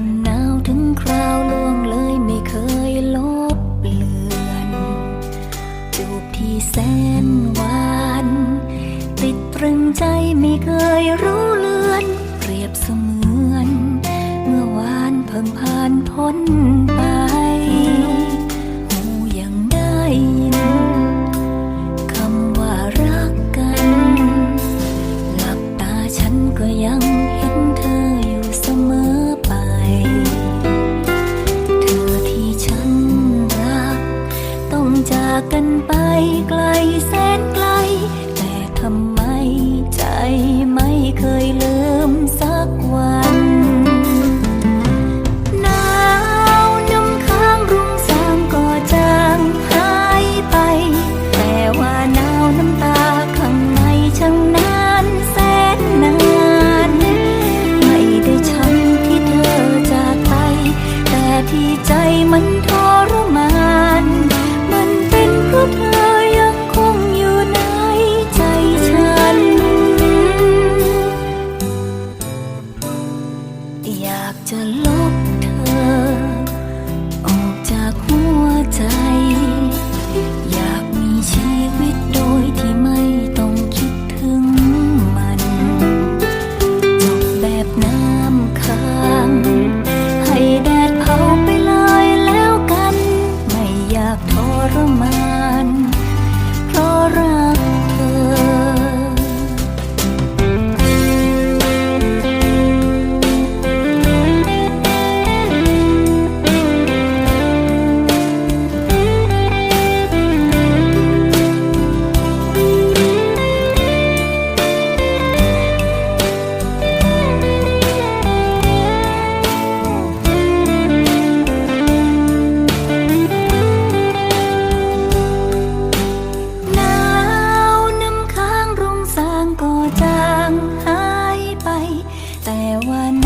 มหนาวถึงคราวล่วงเลยไม่เคยลบเลือนจูบที่แสนหวาน ติดตรึงใจไม่เคยรู้เลือน เปรียบเสมือน เมื่อวานเพิ่งผ่านพ้นไป ที่ใจมันทรมาน วัน